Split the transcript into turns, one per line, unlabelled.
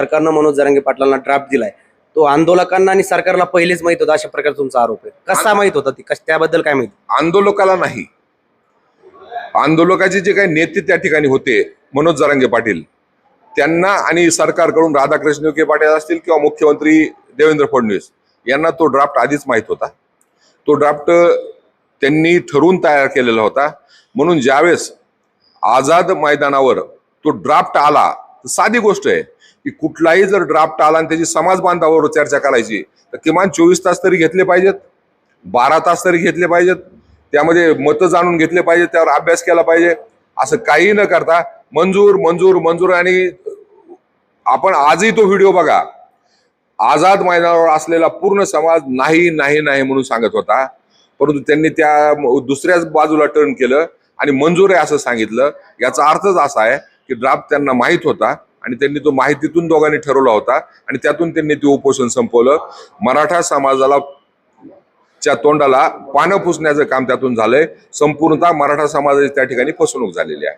सरकारनं मनोज जरांगे पाटलांना ड्राफ्ट दिलाय. तो आंदोलकांना आणि सरकारला पहिलेच माहीत होता अशा प्रकारे तुमचा आरोप आहे. कसा माहीत होता ती? कस त्याबद्दल काय माहिती?
आंदोलकाला नाही. आंदोलकाचे जे काही नेते त्या ठिकाणी होते मनोज जरांगे पाटील त्यांना आणि सरकारकडून राधाकृष्ण विखे पाटील असतील किंवा मुख्यमंत्री देवेंद्र फडणवीस यांना तो ड्राफ्ट आधीच माहीत होता. तो ड्राफ्ट त्यांनी ठरवून तयार केलेला होता. म्हणून ज्यावेळेस आझाद मैदानावर तो ड्राफ्ट आला साधी गोष्ट आहे की कुठलाही जर ड्राफ्ट आला आणि त्याची समाज बांधावर चर्चा करायची तर किमान चोवीस तास तरी घेतले पाहिजेत बारा तास तरी घेतले पाहिजेत त्यामध्ये मतं जाणून घेतले पाहिजे त्यावर अभ्यास केला पाहिजे असं काही न करता मंजूर मंजूर मंजूर आणि आपण आजही तो व्हिडिओ बघा. आझाद मैदानावर असलेला पूर्ण समाज नाही नाही नाही म्हणून सांगत होता. परंतु त्यांनी त्या दुसऱ्याच बाजूला टर्न केलं आणि मंजूर आहे असं सांगितलं. याचा अर्थच असा आहे की ड्राफ्ट त्यांना माहीत होता आणि त्यांनी तो माहितीतून दोघांनी ठरवला होता आणि त्यातून त्यांनी ते उपोषण संपवलं. मराठा समाजाला च्या तोंडाला पानं पुसण्याचं काम त्यातून झालंय. संपूर्णतः मराठा समाजाची त्या ठिकाणी फसवणूक झालेली आहे.